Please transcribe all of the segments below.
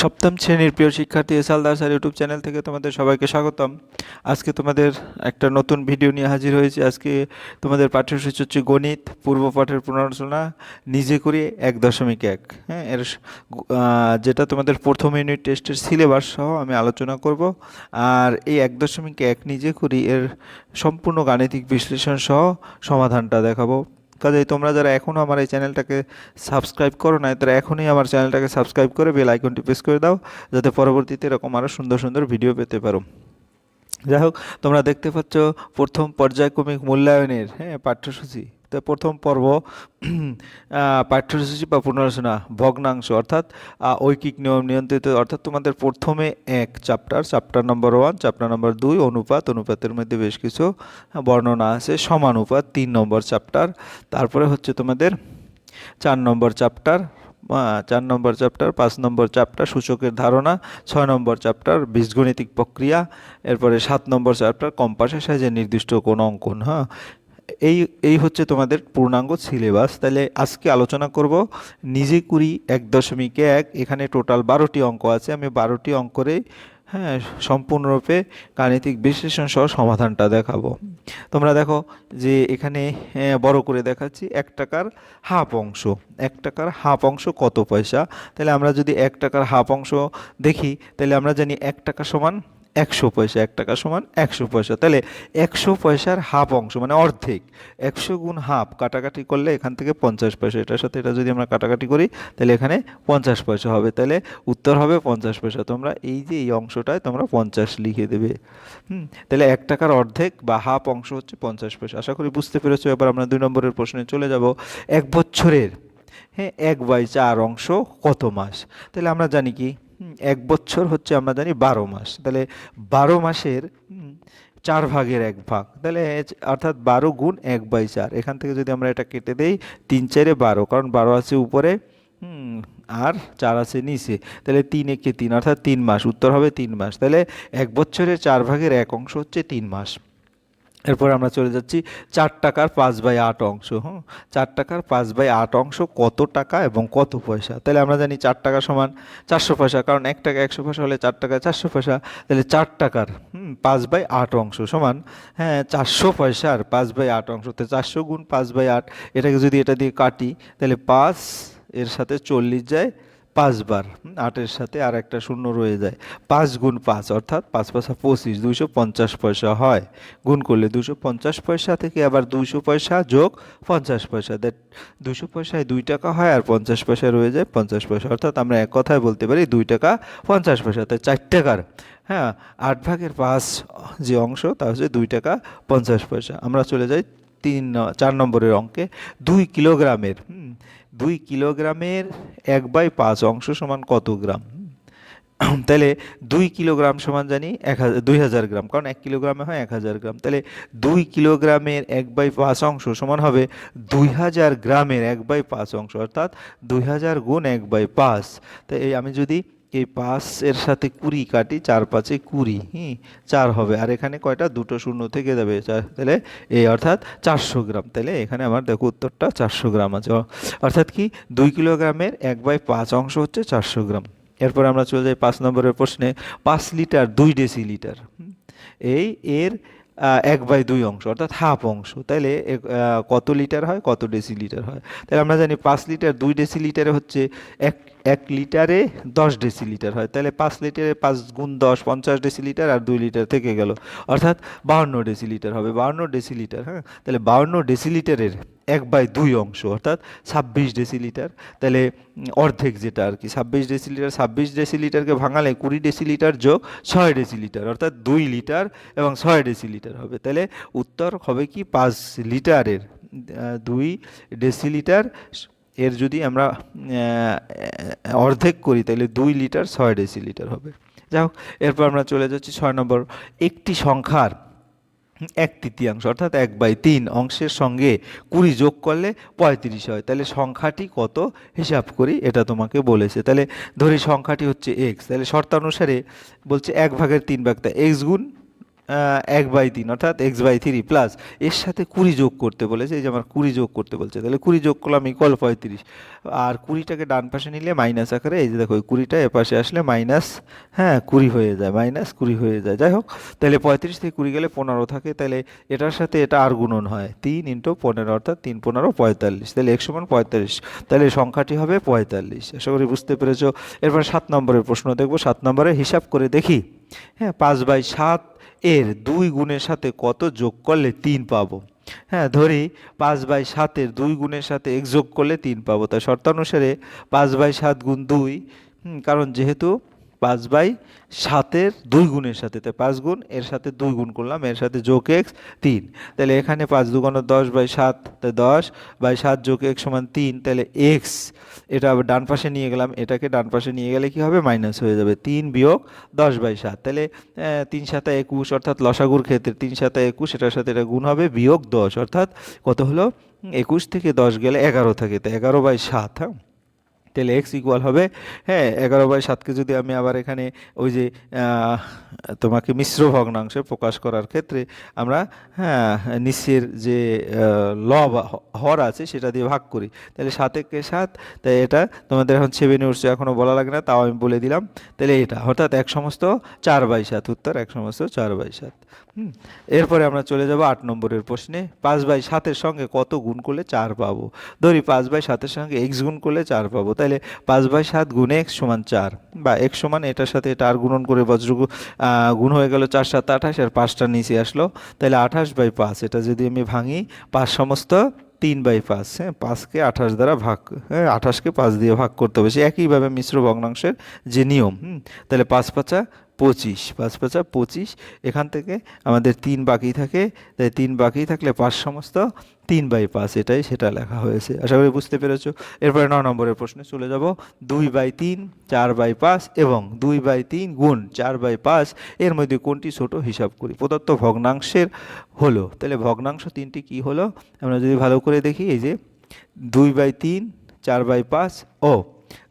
সপ্তম শ্রেণির প্রিয় শিক্ষার্থী এসাল দাস আর ইউটিউব চ্যানেল থেকে তোমাদের সবাইকে স্বাগতম। আজকে তোমাদের একটা নতুন ভিডিও নিয়ে হাজির হয়েছি। আজকে তোমাদের পাঠ্যসূচি হচ্ছে গণিত, পূর্ব পাঠের পুনরালোচনা নিজে করি এক দশমিক এক। হ্যাঁ এর যেটা তোমাদের প্রথম ইউনিট টেস্টের সিলেবাস সহ আমি আলোচনা করব। আর এই এক দশমিক এক নিজে করি, এর সম্পূর্ণ গাণিতিক বিশ্লেষণ সহ সমাধানটা দেখাবো। কাজেই তোমরা যারা এখনও আমার এই চ্যানেলটাকে সাবস্ক্রাইব করো না তারা এখনই আমার চ্যানেলটাকে সাবস্ক্রাইব করে বেল আইকনটি প্রেস করে দাও, যাতে পরবর্তীতে এরকম আরও সুন্দর সুন্দর ভিডিও পেতে পারো। যাই হোক, তোমরা দেখতে পাচ্ছ প্রথম পর্যায়ক্রমিক মূল্যায়নের হ্যাঁ পাঠ্যসূচি। তো প্রথম পর্ব পাঠ্যসূচি বা পুনরালোচনা ভগ্নাংশ, অর্থাৎ ঐকিক নিয়ম নিয়ন্ত্রিত, অর্থাৎ তোমাদের প্রথমে এক chapter chapter number one chapter number দুই, অনুপাত, অনুপাতের মধ্যে বেশ কিছু বর্ণনা আছে সমানুপাত তিন নম্বর চ্যাপ্টার তারপরে হচ্ছে তোমাদের চার নম্বর চ্যাপ্টার চার নম্বর চ্যাপ্টার পাঁচ নম্বর চ্যাপ্টার সূচকের ধারণা, ছয় নম্বর চ্যাপ্টার বীজগণিতিক প্রক্রিয়া, এরপরে সাত নম্বর চ্যাপ্টার কম্পাসের সাহায্যে নির্দিষ্ট কোন অঙ্কন হ্যাঁ? এই এই হচ্ছে তোমাদের পূর্ণাঙ্গ সিলেবাস। তাহলে আজকে আলোচনা করব নিজে কুড়ি এক দশমিক এক, এখানে টোটাল বারোটি অঙ্ক আছে। আমি বারোটি অঙ্করেই হ্যাঁ সম্পূর্ণরূপে গাণিতিক বিশ্লেষণ সহ সমাধানটা দেখাবো। তোমরা দেখো যে এখানে বড় করে দেখাচ্ছি এক টাকার হাফ অংশ। এক টাকার হাফ অংশ কত পয়সা? তাহলে আমরা যদি এক টাকার হাফ অংশ দেখি তাহলে আমরা জানি এক টাকা সমান একশো পয়সা, এক টাকা সমান একশো পয়সা। তাহলে একশো পয়সার হাফ অংশ মানে অর্ধেক, একশো গুণ হাফ কাটাকাটি করলে এখান থেকে পঞ্চাশ পয়সা। এটার সাথে এটা যদি আমরা কাটাকাটি করি, তাহলে এখানে পঞ্চাশ পয়সা হবে। তাহলে উত্তর হবে পঞ্চাশ পয়সা। তোমরা এই যে এই অংশটায় তোমরা পঞ্চাশ লিখে দেবে। হুম, তাহলে এক টাকার অর্ধেক বা হাফ অংশ হচ্ছে পঞ্চাশ পয়সা। আশা করি বুঝতে পেরেছ। এবার আমরা দুই নম্বরের প্রশ্নে চলে যাব। এক বছরের হ্যাঁ এক বাই চার অংশ কত মাস? তাহলে আমরা জানি কি? এক বছর হচ্ছে আমরা জানি বারো মাস। তাহলে বারো মাসের চার ভাগের এক ভাগ। তাহলে অর্থাৎ বারো গুণ এক বাই চার। এখান থেকে যদি আমরা এটা কেটে দেই, তিন চারে বারো, কারণ বারো আছে উপরে আর চার আছে নিচে। তাহলে তিন একে তিন, অর্থাৎ তিন মাস। উত্তর হবে তিন মাস। তাহলে এক বছরের চার ভাগের এক অংশ হচ্ছে তিন মাস। এরপর আমরা চলে যাচ্ছি চার টাকার পাঁচ বাই আট অংশ, হুম? চার টাকার পাঁচ বাই আট অংশ কত টাকা এবং কত পয়সা? তাহলে আমরা জানি চার টাকা সমান চারশো পয়সা, কারণ এক টাকা একশো পয়সা হলে চার টাকা চারশো পয়সা, তাহলে চার টাকার পাঁচ বাই আট অংশ সমান হ্যাঁ চারশো পয়সার পাঁচ বাই আট অংশ, তো চারশো গুণ পাঁচ বাই আট, এটাকে যদি এটা দিয়ে কাটি, তাহলে পাঁচ এর সাথে চল্লিশ যায় পাঁচবার, আটের সাথে আর একটা শূন্য রয়ে যায়। পাঁচ গুণ পাঁচ, অর্থাৎ পাঁচ পাঁচা পঁচিশ, দুইশো পঞ্চাশ পয়সা হয়। গুণ করলে দুশো পঞ্চাশ পয়সা থেকে আবার দুইশো পয়সা যোগ পঞ্চাশ পয়সা। দ্যাট দুশো পয়সায় দুই টাকা হয় আর পঞ্চাশ পয়সা রয়ে যায় পঞ্চাশ পয়সা। অর্থাৎ আমরা এক কথায় বলতে পারি দুই টাকা পঞ্চাশ পয়সা, তাই চার টাকার। হ্যাঁ আট ভাগের পাঁচ যে অংশ, তা হচ্ছে দুই টাকা পঞ্চাশ পয়সা। আমরা চলে যাই তিন, চার নম্বরের অঙ্কে দুই কিলোগ্রামের দুই কিলোগ্রামের এক বাই পাঁচ অংশ সমান কত গ্রাম? তাহলে দুই কিলোগ্রাম সমান জানি এক হাজার দুই হাজার গ্রাম, কারণ এক কিলোগ্রামে হয় এক হাজার গ্রাম। তাহলে দুই কিলোগ্রামের এক বাই পাঁচ অংশ সমান হবে দুই হাজার গ্রামের এক বাই পাঁচ অংশ, অর্থাৎ দুই হাজার গুণ এক বাই পাঁচ। তো এই আমি যদি এই পাঁচ, এর সাথে কুড়ি কাটি, চার পাঁচে কুড়ি, হুম, চার হবে। আর এখানে কয়টা? দুটো শূন্য থেকে যাবে। তাহলে এই অর্থাৎ চারশো গ্রাম। তাহলে এখানে আমার দেখো উত্তরটা চারশো গ্রাম আছে। অর্থাৎ কি? দুই কিলোগ্রামের এক বাই পাঁচ অংশ হচ্ছে চারশো গ্রাম। এরপর আমরা চলে যাই পাঁচ নম্বরের প্রশ্নে। পাঁচ লিটার দুই ডেসি লিটার এই এর এক বাই দুই অংশ, অর্থাৎ হাফ অংশ। তাহলে এ- কত লিটার হয়? কত ডেসি লিটার হয়? তাহলে আমরা জানি পাঁচ লিটার দুই ডেসি লিটারে হচ্ছে এক এক লিটারে দশ ডেসি লিটার হয়। তাহলে পাঁচ লিটারে পাঁচ গুণ দশ, পঞ্চাশ ডেসি লিটার আর দুই লিটার থেকে গেল। অর্থাৎ বাহান্ন ডেসি লিটার হবে বাহান্ন ডেসি লিটার হ্যাঁ? তাহলে বাহান্ন ডেসি লিটারের এক বাই দুই অংশ, অর্থাৎ ছাব্বিশ ডেসি লিটার তাহলে অর্ধেক যেটা আর কি, ছাব্বিশ ডেসি লিটার ছাব্বিশ ডেসি লিটারকে ভাঙালে কুড়ি ডেসি লিটার যোগ ছয় ডেসি লিটার অর্থাৎ দুই লিটার এবং ছয় ডেসি লিটার হবে। তাহলে উত্তর হবে কি, পাঁচ লিটারের দুই ডেসি লিটার এর যদি আমরা অর্ধেক করি তাহলে দুই লিটার ছয় ডেসি লিটার হবে। যাই হোক, এরপর আমরা চলে যাচ্ছি ছয় নম্বর, একটি সংখ্যার এক তৃতীয়াংশ, অর্থাৎ এক বাই তিন অংশের সঙ্গে কুড়ি যোগ করলে পঁয়ত্রিশ হয়। তাহলে সংখ্যাটি কত? হিসাব করি, এটা তোমাকে বলেছে। তাহলে ধরি সংখ্যাটি হচ্ছে এক্স তাহলে শর্তানুসারে বলছে এক ভাগের তিন ভাগ, তা এক্স গুণ এক বাই তিন, অর্থাৎ এক্স বাই থ্রি প্লাস এর সাথে কুড়ি যোগ করতে বলেছে, এই যে আমার কুড়ি যোগ করতে বলছে, তাহলে কুড়ি যোগ করলাম ইকুয়াল পঁয়ত্রিশ আর কুড়িটাকে ডান পাশে নিলে মাইনাস আকারে, এই যে দেখো, এই কুড়িটা এ পাশে আসলে মাইনাস হ্যাঁ কুড়ি হয়ে যায় মাইনাস কুড়ি হয়ে যায়। যাই হোক, তাহলে পঁয়ত্রিশ থেকে কুড়ি গেলে পনেরো থাকে, তাহলে এটার সাথে এটা আর গুণন হয়, তিন ইন্টু পনেরো, অর্থাৎ তিন পনেরো পঁয়তাল্লিশ। তাহলে এক সমান পঁয়তাল্লিশ, তাহলে সংখ্যাটি হবে পঁয়তাল্লিশ। আশা করি বুঝতে পেরেছ। এরপর সাত নম্বরের প্রশ্ন দেখব, সাত নম্বরে হিসাব করে দেখি। হ্যাঁ পাঁচ বাই সাত এর দুই গুণের সাথে কত যোগ করলে তিন পাবো? হ্যাঁ ধরি পাঁচ বাই সাতের দুই গুণের সাথে এক যোগ করলে তিন পাবো। তাই শর্তানুসারে পাঁচ বাই সাত গুণ দুই কারণ যেহেতু পাঁচ বাই সাতের দুই গুণের সাথে, তাই পাঁচ গুণ, এর সাথে দুই গুণ করলাম, এর সাথে যোগ এক্স তিন। তাহলে এখানে পাঁচ দুগুণ দশ বাই সাত, তাই দশ বাই সাত যোগ এক্স সমান তিন, তাহলে এক্স এটা ডান পাশে নিয়ে গেলাম, এটাকে ডান পাশে নিয়ে গেলে কি হবে? মাইনাস হয়ে যাবে তিন বিয়োগ দশ বাই সাত। তাহলে তিন সাতা একুশ, অর্থাৎ লসাগুর ক্ষেত্রে তিন সাতা একুশ, এটার সাথে এটা গুণ হবে বিয়োগ দশ, অর্থাৎ কত হলো? একুশ থেকে দশ গেলে এগারো থাকে তো এগারো বাই সাত হ্যাঁ? তাহলে এক্স ইকুয়াল হবে। হ্যাঁ এগারো বাই সাতকে যদি আমি আবার এখানে ওই যে তোমাকে মিশ্র ভগ্নাংশে প্রকাশ করার ক্ষেত্রে আমরা হ্যাঁ নিচের যে ল বা হর আছে সেটা দিয়ে ভাগ করি। তাহলে সাত একে সাত, তাই এটা তোমাদের এখন সেভেনে উঠছে এখনও বলা লাগে না, তাও আমি বলে দিলাম। তাহলে এটা, অর্থাৎ এক সমস্ত চার বাই সাত, উত্তর এক সমস্ত চার বাই সাত। হুম, এরপরে আমরা চলে যাব আট নম্বরের প্রশ্নে। পাঁচ বাই সাতের সঙ্গে কত গুণ করলে চার পাবো? ধরি পাঁচ বাই সাতের সঙ্গে এক্স গুণ করলে চার পাবো। তাহলে পাঁচ বাই সাত গুণে এক সমান চার। বা এক সমান এটার সাথে এটা আর গুণন করে বজ্র গুণ হয়ে গেল চার সাত আঠাশ আর পাঁচটা নিচে আসলো। তাহলে আঠাশ বাই পাঁচ, এটা যদি আমি ভাঙি পাঁচ সমস্ত তিন বাই পাঁচ হ্যাঁ পাঁচকে আঠাশ দ্বারা ভাগ হ্যাঁ আঠাশকে পাঁচ দিয়ে ভাগ করতে হবে। সে একইভাবে মিশ্র ভগ্নাংশের যে নিয়ম, হুম তাহলে পাঁচ পাঁচা পঁচিশ, পাঁচ, পাঁচা পঁচিশ, এখান থেকে আমাদের তিন বাকি থাকে, তাই তিন বাকি থাকলে পাঁচ সমস্ত তিন বাই পাঁচ, এটাই সেটা লেখা হয়েছে। আশা করি বুঝতে পেরেছ। এরপরে ন নম্বরের প্রশ্নে চলে যাব। দুই বাই তিন, চার বাই পাঁচ এবং দুই বাই তিন গুণ চার বাই পাঁচ, এর মধ্যে কোনটি ছোট হিসাব করি। প্রদত্ত ভগ্নাংশের হলো। তাহলে ভগ্নাংশ তিনটি কি হলো? আমরা যদি ভালো করে দেখি, এই যে দুই বাই তিন, চার বাই পাঁচ, ও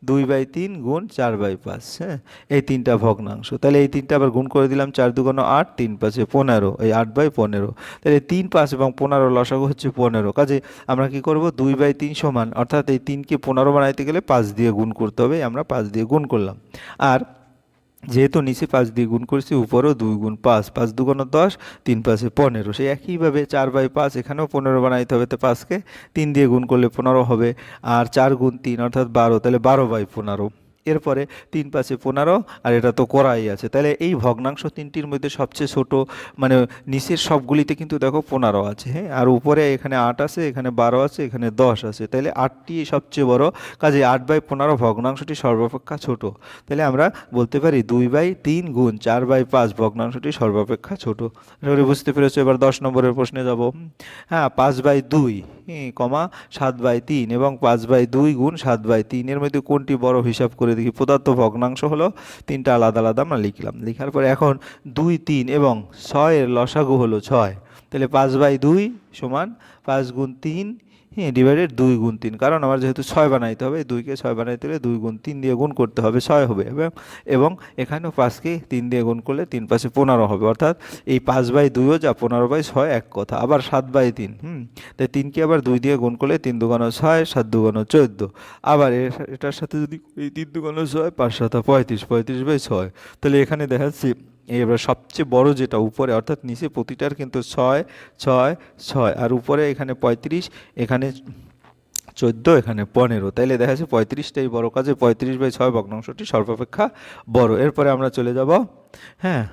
দুই বাই তিন গুণ চার বাই পাঁচ হ্যাঁ? এই তিনটা ভগ্নাংশ। তাহলে এই তিনটা আবার গুণ করে দিলাম চার দুগুণ আট, তিন পাঁচে পনেরো, এই আট বাই পনেরো। তাহলে তিন পাঁচ এবং পনেরো লসাগু হচ্ছে পনেরো। কাজে আমরা কি করব? দুই বাই তিন সমান, অর্থাৎ এই তিনকে পনেরো বানাইতে গেলে পাঁচ দিয়ে গুণ করতে হবে আমরা পাঁচ দিয়ে গুণ করলাম। আর যেহেতু নিচে পাঁচ দিয়ে গুণ করেছি, উপরেও দুই গুণ পাঁচ পাঁচ দুগুণ দশ, তিন পাঁচে পনেরো। সেই একইভাবে চার বাই পাঁচ, এখানেও পনেরো বানাইতে হবে, তো পাঁচকে তিন দিয়ে গুণ করলে পনেরো হবে, আর চার গুণ তিন, অর্থাৎ বারো, তাহলে বারো বাই পনেরো। এরপরে তিন পাঁচে পনেরো, আর এটা তো করাই আছে। তাহলে এই ভগ্নাংশ তিনটির মধ্যে সবচেয়ে ছোট মানে নিচের সবগুলিতে কিন্তু দেখো পনেরো আছে হ্যাঁ? আর উপরে এখানে আট আছে, এখানে বারো আছে, এখানে দশ আছে। তাহলে আটটি সবচেয়ে বড়, কাজে আট বাই পনেরো ভগ্নাংশটি সর্বাপেক্ষা ছোট। তাহলে আমরা বলতে পারি দুই বাই তিন গুণ চার বাই পাঁচ ভগ্নাংশটি সর্বাপেক্ষা ছোট। করি বুঝতে পেরেছ, এবার দশ নম্বরের প্রশ্নে যাব। হ্যাঁ পাঁচ বাই দুই কমা সাত বাই তিন এবং পাঁচ বাই দুই গুণ সাত বাই তিনের মধ্যে কোনটি বড় হিসাব করে দেখি। পদার্থ ভগ্নাংশ হলো তিনটা আলাদা আলাদা আমরা লিখলাম। লেখার পরে এখন দুই, তিন এবং ছয়ের লসাগু হলো ছয়। তাহলে পাঁচ বাই দুই সমান পাঁচ গুণ তিন হ্যাঁ ডিভাইডেড দুই গুণ তিন। কারণ আমার যেহেতু ছয় বানাইতে হবে দুইকে ছয় বানাইতে হলে দুই গুণ তিন দিয়ে গুণ করতে হবে, ছয় হবে। এবং এখানেও পাঁচকে তিন দিয়ে গুণ করলে তিন পাশে পনেরো হবে। অর্থাৎ এই পাঁচ বাই দুইও যা পনেরো বাই ছয়, এক কথা। আবার সাত বাই তিন, হুম? তাই তিনকে আবার দুই দিয়ে গুণ করলে তিন দুগানো ছয়, সাত দুগানো চোদ্দ। আবার এটার সাথে যদি এই তিন দুগানো ছয়, পাঁচ সাতা পঁয়ত্রিশ পঁয়ত্রিশ বাই ছয়। তাহলে এখানে দেখা যাচ্ছে এবার সবচেয়ে বড় যেটা উপরে, অর্থাৎ নিচে প্রতিটার কিন্তু ছয় ছয় ছয়। আর উপরে এখানে পঁয়ত্রিশ, এখানে চোদ্দ, এখানে পনেরো। তাইলে দেখা যাচ্ছে পঁয়ত্রিশটাই বড় কাজে, পঁয়ত্রিশ বাই ছয় ভগ্নাংশটি সর্বাপেক্ষা বড়। এরপরে আমরা চলে যাব হ্যাঁ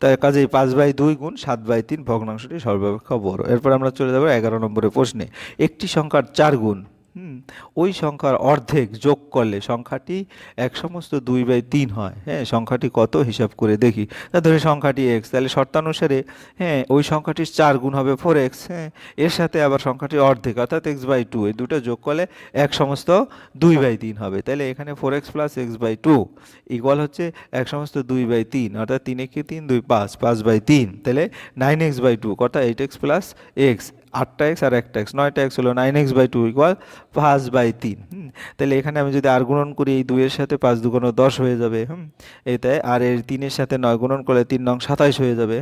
তাই কাজেই পাঁচ বাই দুই গুণ সাত বাই তিন ভগ্নাংশটি সর্বাপেক্ষা বড়। এরপর আমরা চলে যাব এগারো নম্বরের প্রশ্নে। একটি সংখ্যার চার গুণ। হুম, ওই সংখ্যার অর্ধেক যোগ করলে সংখ্যাটি এক সমস্ত দুই বাই তিন হয়। হ্যাঁ সংখ্যাটি কত হিসাব করে দেখি। ধরে সংখ্যাটি এক্স তাহলে শর্তানুসারে হ্যাঁ ওই সংখ্যাটির চার গুণ হবে ফোর এক্স হ্যাঁ এর সাথে আবার সংখ্যাটি অর্ধেক, অর্থাৎ এক্স বাই টু এই দুটো যোগ করলে এক সমস্ত দুই বাই তিন হবে। তাহলে এখানে four x plus x by two equal হচ্ছে এক সমস্ত দুই বাই তিন, অর্থাৎ তিন একে তিন, দুই, পাঁচ পাঁচ বাই তিন। তাহলে নাইন এক্স বাই টু অর্থাৎ এইট এক্স প্লাস এক্স আটটা এক্স আর একটা এক্স নয়টা এক্স হলো nine x by two equal পাঁচ বাই তিন। তাহলে এখানে আমি যদি আর গুণন করি, এই দুইয়ের সাথে পাঁচ দুগুণ দশ হয়ে যাবে, হুম এটাই আর এর তিনের সাথে নয় গুণন করলে তিন নং সাতাইশ হয়ে যাবে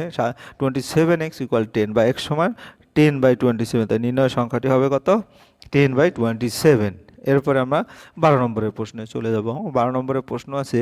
twenty seven x equal ten বা এক্স সমান টেন বাই টোয়েন্টি সেভেন তাই নির্ণয় সংখ্যাটি হবে কত? টেন বাই টোয়েন্টি সেভেন এরপরে আমরা বারো নম্বরের প্রশ্নে চলে যাব। বারো নম্বরের প্রশ্ন আছে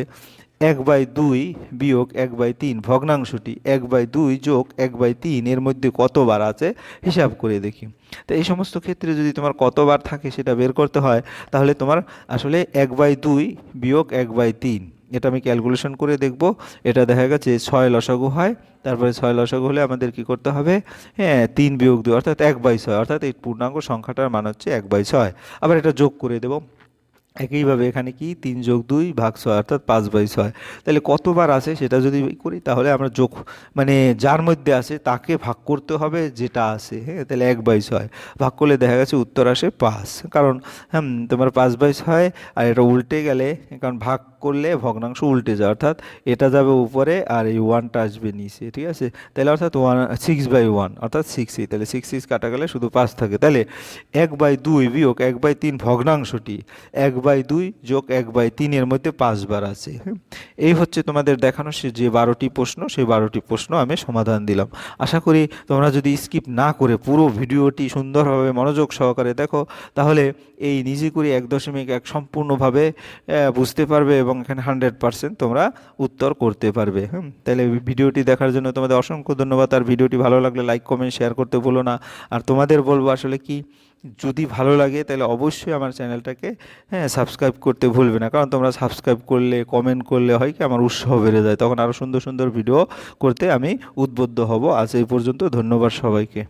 এক বাই দুই বিয়োগ এক বাই তিন, ভগ্নাংশটি এক বাই দুই যোগ এক বাই তিন, এর মধ্যে কতবার আছে? হিসাব করে দেখি। তো এই সমস্ত ক্ষেত্রে যদি তোমার কতবার থাকে সেটা বের করতে হয়, তাহলে তোমার আসলে এক বাই দুই বিয়োগ এক বাই তিন। এটা আমি ক্যালকুলেশন করে দেখব। এটা দেখা গেছে ছয় লসাগু হয়। তারপরে ছয় লসাগু হলে আমাদের কি করতে হবে? হ্যাঁ তিন বিয়োগ দুই, অর্থাৎ এক বাই ছয়, অর্থাৎ এই পূর্ণাঙ্গ সংখ্যাটার মান হচ্ছে এক বাই ছয়। আবার এটা যোগ করে দেবো। একইভাবে এখানে কি? তিন যোগ দুই ভাগ ছয়, অর্থাৎ পাঁচ বাই ছয়। তাহলে কতবার আছে সেটা যদি করি, তাহলে আমরা যোগ মানে যার মধ্যে আছে তাকে ভাগ করতে হবে যেটা আছে হ্যাঁ? তাহলে এক বাই ছয়। ভাগ করলে দেখা গেছে উত্তর আসে পাঁচ। কারণ হ্যাঁ তোমার পাঁচ বাই ছয় আর এটা উল্টে গেলে, কারণ ভাগ করলে ভগ্নাংশ উল্টে যায়, অর্থাৎ এটা যাবে উপরে আর এই ওয়ানটা আসবে নিচে, ঠিক আছে? তাহলে অর্থাৎ ওয়ান সিক্স বাই ওয়ান, অর্থাৎ সিক্সই তাহলে সিক্স সিক্স কাটা গেলে শুধু পাঁচ থাকে। তাহলে এক বাই দুই বিয়োগ এক বাই তিন ভগ্নাংশটি, এক বাই দুই যোগ এক বাই তিনের মধ্যে পাঁচবার আছে। এই হচ্ছে তোমাদের দেখানো সে যে বারোটি প্রশ্ন, সেই বারোটি প্রশ্ন আমি সমাধান দিলাম। আশা করি তোমরা যদি স্কিপ না করে পুরো ভিডিওটি সুন্দরভাবে মনোযোগ সহকারে দেখো, তাহলে এই নিজে করে এক দশমিক এক সম্পূর্ণভাবে বুঝতে পারবে এবং এখানে হান্ড্রেড পার্সেন্ট তোমরা উত্তর করতে পারবে। হুম, তাহলে ভিডিওটি দেখার জন্য তোমাদের অসংখ্য ধন্যবাদ। আর ভিডিওটি ভালো লাগলে লাইক, কমেন্ট, শেয়ার করতে ভুলো না। আর তোমাদের বলব আসলে কি যদি ভালো লাগে, তাহলে অবশ্যই আমার চ্যানেলটাকে হ্যাঁ সাবস্ক্রাইব করতে ভুলবে না। কারণ তোমরা সাবস্ক্রাইব করলে কমেন্ট করলে হয় কি, আমার উৎসাহ বেড়ে যায়। তখন আরও সুন্দর সুন্দর ভিডিও করতে আমি উদ্বুদ্ধ হব। আজ এই পর্যন্ত, ধন্যবাদ সবাইকে।